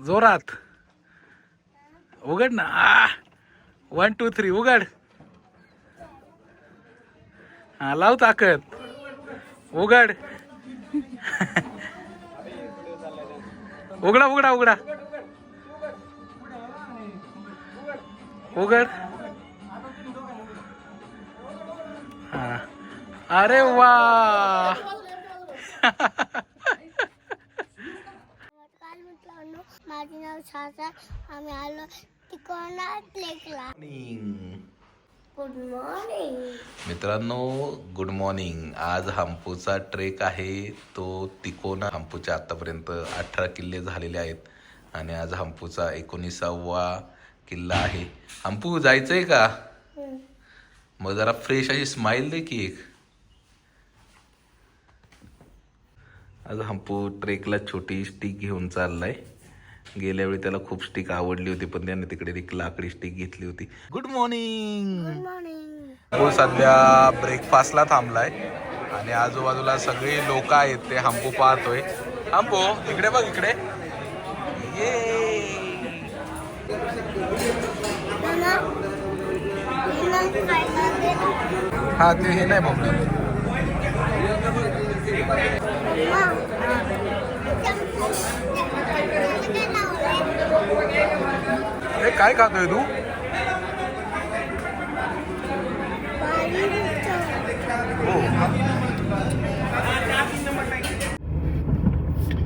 जोरात. उघड ना. आ वन टू थ्री उघड. हा लाव ताकद. उघड. उघडा उघडा उघडा. उघड. हा. अरे वा नमस्कार मित्रांनो माझे नाव सासा आम्ही आलो लेकला. गुड मॉर्निंग मित्रांनो गुड मॉर्निंग आज हम्पूचा ट्रेक आहे. तो तिकोना हम्पूच्या आतापर्यंत अठरा किल्ले झालेले आहेत. आणि आज हम्पूचा एकोणीसावा किल्ला आहे. हम्पू जायचंय का? मग जरा फ्रेश अशी स्माइल दे की एक. आज हम्पू ट्रेकला छोटी स्टिक घेऊन चाललाय. गेल्या वेळी त्याला खूप स्टिक आवडली होती पण त्याने तिकडे एक लाकडी स्टिक घेतली होती. गुड मॉर्निंग गुड मॉर्निंग तो सध्या ब्रेकफास्टला थांबलाय आणि आजूबाजूला सगळे लोक आहेत ते हंपू पाहतोय. हंपू इकडे बघ इकडे. ये. हा ते हे नाही बघ हे काय खातोय तू?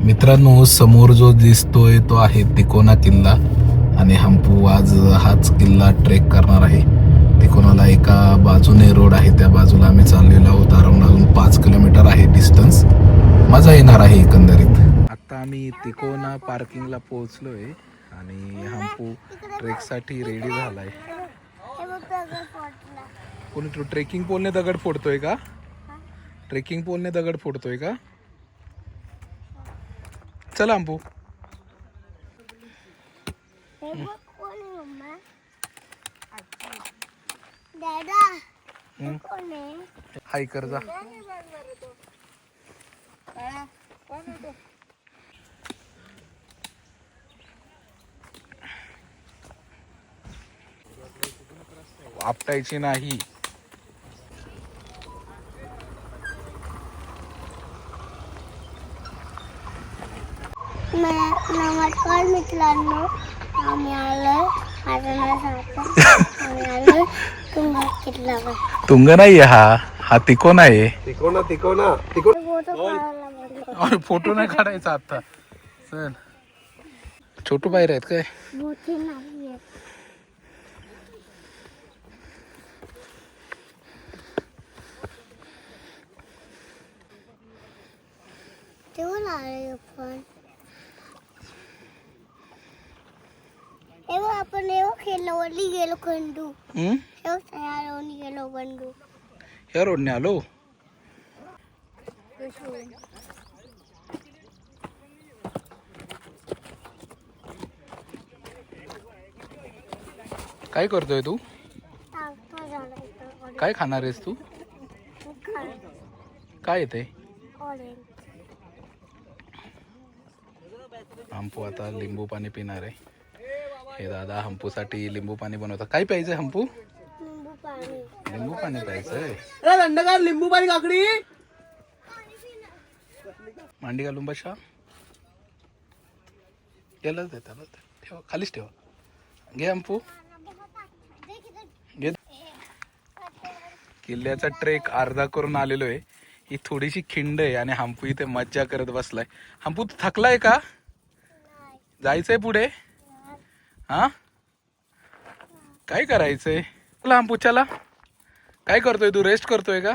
मित्रांनो समोर जो दिसतोय तो आहे तिकोना किल्ला आणि हंपू आज हाच किल्ला ट्रेक करणार आहे. तिकोनाला एका बाजूने रोड आहे त्या बाजूला आम्ही चाललेलो आहोत. अजून पाच किलोमीटर आहे डिस्टन्स. मजा येणार आहे एकंदरीत. आता आम्ही तिकोना पार्किंगला पोहोचलोय. आणि हंपू ट्रेकसाठी रेडी झालाय. कोणी ट्रेकिंग पोलने दगड फोडतोय का? ट्रेकिंग पोलने दगड फोडतोय का? चला हम्पू हाय कर जा. आपटायची नाही. नमस्कार मित्रांनो. आम्ही माझं नाव किल्ल्यावर तुंग नाही हा. हा तिकोन आहे. तिकोना तिकोना तिकोना फोटो काढायला बोललो अरे फोटो नाही काढायचा आता. चल. छोटू बाहेर आहेत काय? मोठी पण आपण एवढं खेळलो वरली गेलो खंडू एवढं तयार गेलो बंडू या रोडने आलो. काय करतोय तू? काय खाणार आहेस तू? काय येते हंपू आता लिंबू पाणी पिणार आहे. हे दादा हंपूसाठी लिंबू पाणी बनवतात. काय प्यायचंय हंपू लिंबू पाणी प्यायचंय. लिंबू पाणी काकडी. मांडी घालून बसा. यालाच दे त्यालाच दे. ठेवा खालीच ठेवा. घे हंपू घे. किल्ल्याचा ट्रेक अर्धा करून आलेलो आहे. ही थोडीशी खिंड आहे आणि हंपू इथे मज्जा करत बसलाय. हंपू तू थकलाय का? जायचंय पुढे? हा? काय करायचंय? चला. हंपू काय करतोय तू? रेस्ट करतोय का?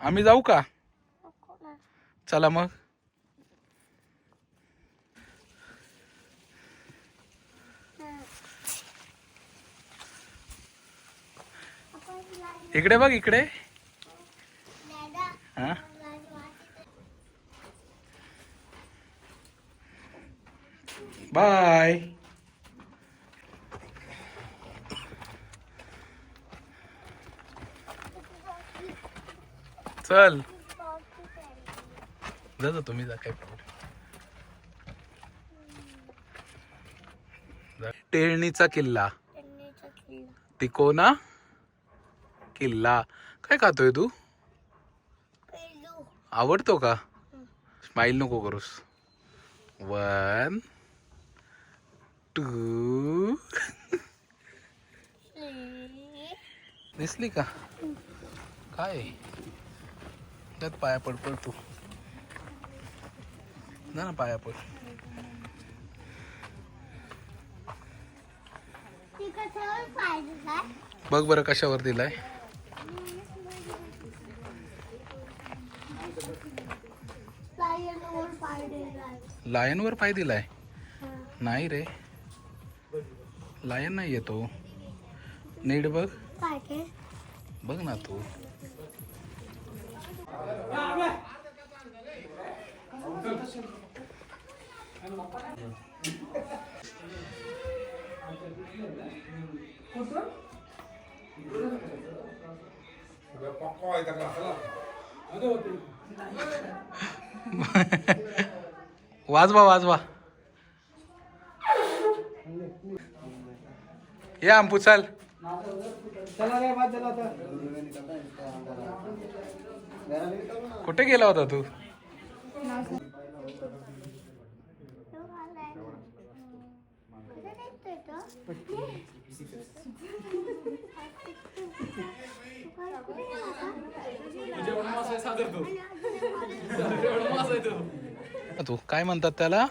आम्ही जाऊ का? चला मग. इकडे बघ इकडे. हा? बाय चल. जा तुम्ही जा काय प्रॉब्लेम टेहळणीचा किल्ला. तिकोना किल्ला. काय खातोय तू? आवडतो का? स्माईल नको करूस. वन टू दिसली का? काय? त्यात पाया पड पड तू. जा ना पाया पड. बघ बरं कशावर दिलाय. लायनवर पाय दिलाय. नाही रे. लायन नाही येतो नीट बघ. बघ ना तू. वाजवा वाजवा. या अंपू चाल. कुठे गेला होता तू? तो काय म्हणतात त्याला?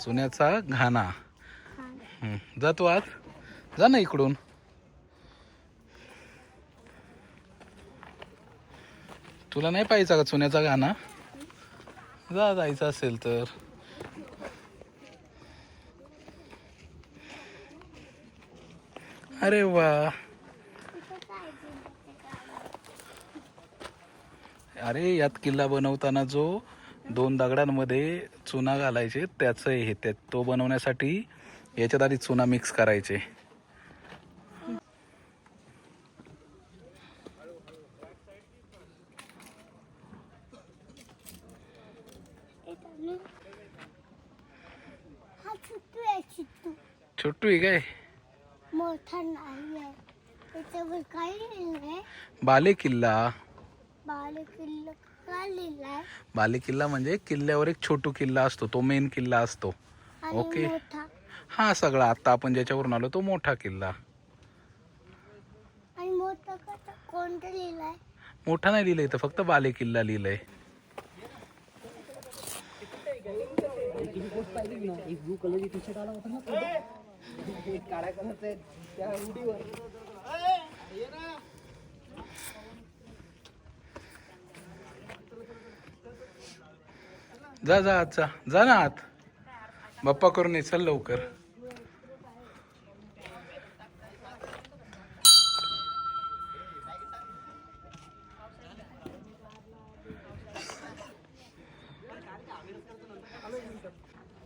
चुन्याची घाणा. जातो जा आज. जा ना इकडून. तुला नाही पाहिजे का चुन्याचा गाणा? जा जायचं असेल तर. अरे वा. अरे यात किल्ला बनवताना जो दोन दगडांमध्ये चुना घालायचे त्याचं हे त्या तो बनवण्यासाठी याच्यात आधी चुना मिक्स करायचे. छोटू आहे काय? मोठा नाही काय बाले किल्ला बाल किल्ला बाले किल्ला म्हणजे किल्ल्यावर एक छोटू किल्ला असतो तो मेन किल्ला असतो. ओके. हा सगळा आता आपण ज्याच्यावरून आलो तो मोठा किल्ला. आणि मोठा कसा कोणतं लिहिलंय? मोठा नाही लिहिलंय तर फक्त बाले किल्ला लिहिलंय. जा जा आत जा जा ना आत. बाप्पा करून ये चल लवकर.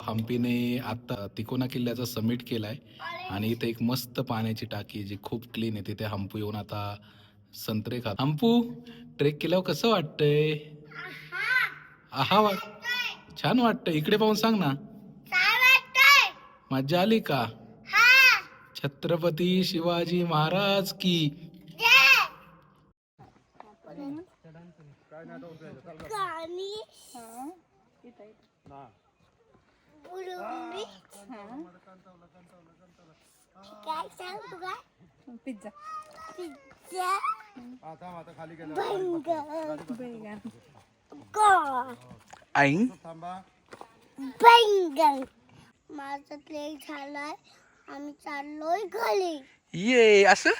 हम्पीने आता तिकोना किल्ल्याचा समिट केलाय आणि इथे एक मस्त पाण्याची टाकी जी खूप क्लीन आहे. तिथे हम्पू येऊन आता संत्रे खात. हम्पू ट्रेक केल्यावर कसं वाटतंय? आहा वाट छान वाटतंय. इकडे पाहून सांग ना. काय वाटतंय? मज्जा आली का? हा. छत्रपती शिवाजी महाराज की गाणी बुलबुली काय सांग तू काय? पिझ्झा. पिझ्झा. आता आता खाली गेला. बैंगन गॉड आईंग थांबा. बैंगन माझं लेट झालाय. आम्ही चाललोय घरी. ये असं.